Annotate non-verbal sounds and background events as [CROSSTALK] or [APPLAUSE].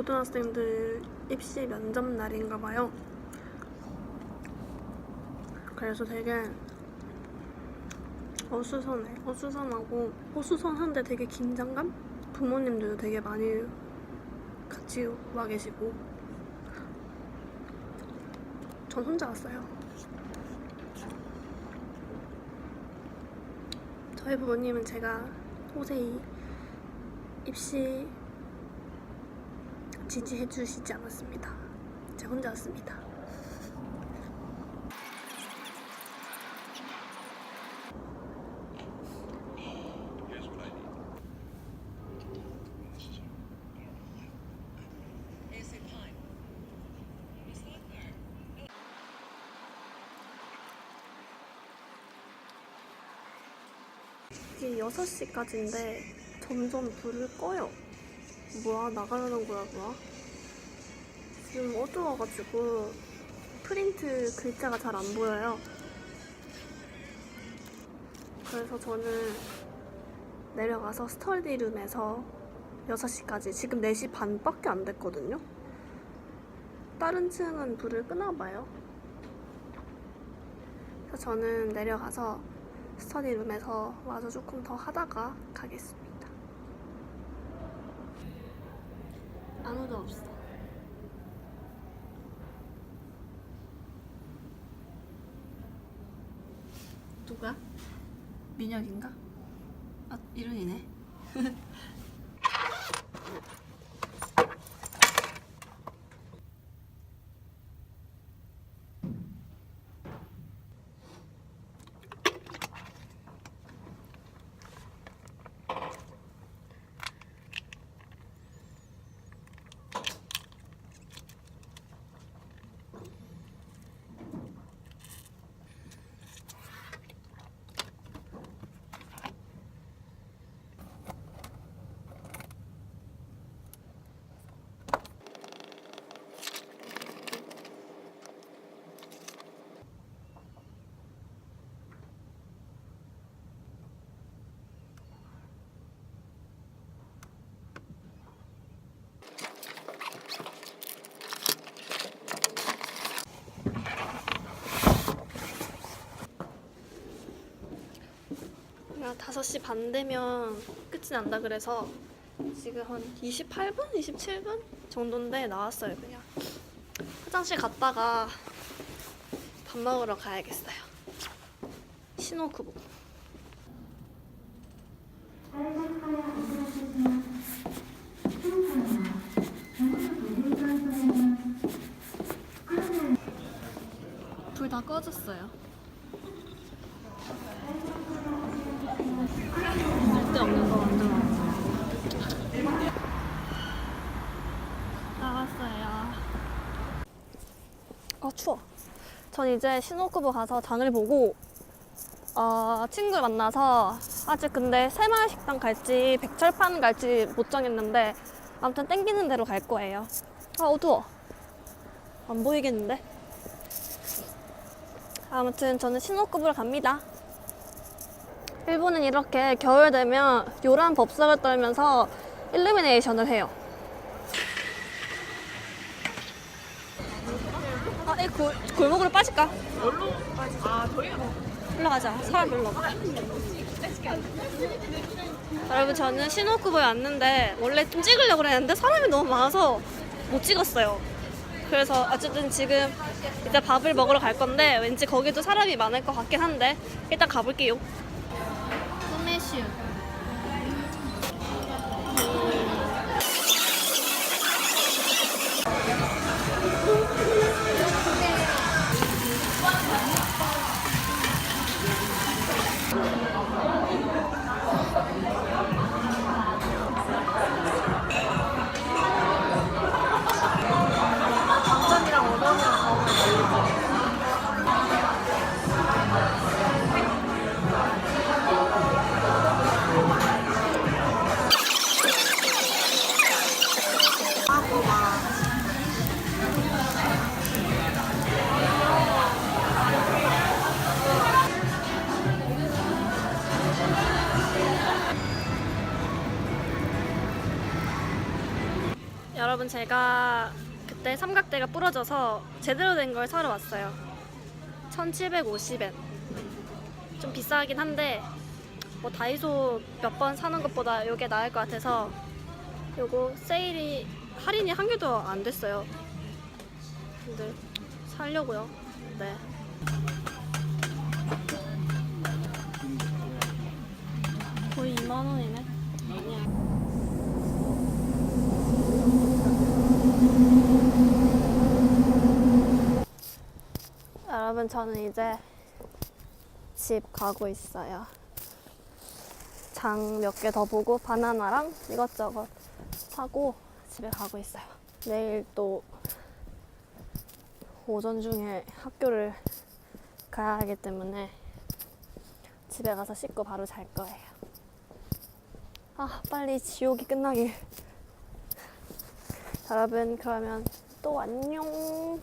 고등학생들 입시 면접 날인가 봐요. 그래서 되게 어수선해. 어수선하고 어수선한데 되게 긴장감? 부모님들도 되게 많이 같이 와 계시고 전 혼자 왔어요. 저희 부모님은 제가 호세이 입시 지지해 주시지 않았습니다. 제가 혼자 왔습니다. 이게 6시까지인데 점점 불을 꺼요. 뭐야, 나가려는 거야, 뭐야? 지금 어두워가지고 프린트 글자가 잘 안 보여요. 그래서 저는 내려가서 스터디룸에서 6시까지, 지금 4시 반밖에 안 됐거든요? 다른 층은 불을 끄나 봐요. 그래서 저는 내려가서 스터디룸에서 와서 조금 더 하다가 가겠습니다. 아무도 없어. 누가? 민혁인가? 아, 이름이네. [LAUGHS] 5시 반 되면 끝이 난다 그래서 지금 한 28분? 27분 정도인데 나왔어요 그냥. 화장실 갔다가 밥 먹으러 가야겠어요. 신호쿠보 불 다 꺼졌어요 쓸데없는 거 만들어 나왔어요 아 추워. 전 이제 신호쿠보 가서 장을 보고 어, 친구를 만나서 아직 근데 새마을 식당 갈지 백철판 갈지 못 정했는데 아무튼 땡기는 대로 갈 거예요. 아 어두워. 안 보이겠는데? 아무튼 저는 신호쿠보를 갑니다 일본은 이렇게 겨울 되면 요란 법석을 떨면서 일루미네이션을 해요. 아, 이 골, 골목으로 빠질까? 뭘로 빠지? 아, 저희가 올라가자. 사람 별로 없어. 여러분, 저는 신호쿠보에 왔는데 원래 좀 찍으려고 그랬는데 사람이 너무 많아서 못 찍었어요. 그래서 어쨌든 지금 이제 밥을 먹으러 갈 건데 왠지 거기도 사람이 많을 것 같긴 한데 일단 가볼게요. 소 여러분 제가 그때 삼각대가 부러져서 제대로 된 걸 사러 왔어요. 1750엔. 좀 비싸긴 한데 뭐 다이소 몇 번 사는 것보다 이게 나을 것 같아서 요거 세일이 할인이 한 개도 안 됐어요. 근데 살려고요. 네. 거의 2만 원이네. 아니야. 여러분 저는 이제 집 가고 있어요. 장 몇 개 더 보고 바나나랑 이것저것 사고 집에 가고 있어요. 내일 또 오전 중에 학교를 가야 하기 때문에 집에 가서 씻고 바로 잘 거예요. 아, 빨리 지옥이 끝나길. [LAUGHS] 여러분, 그러면 또 안녕.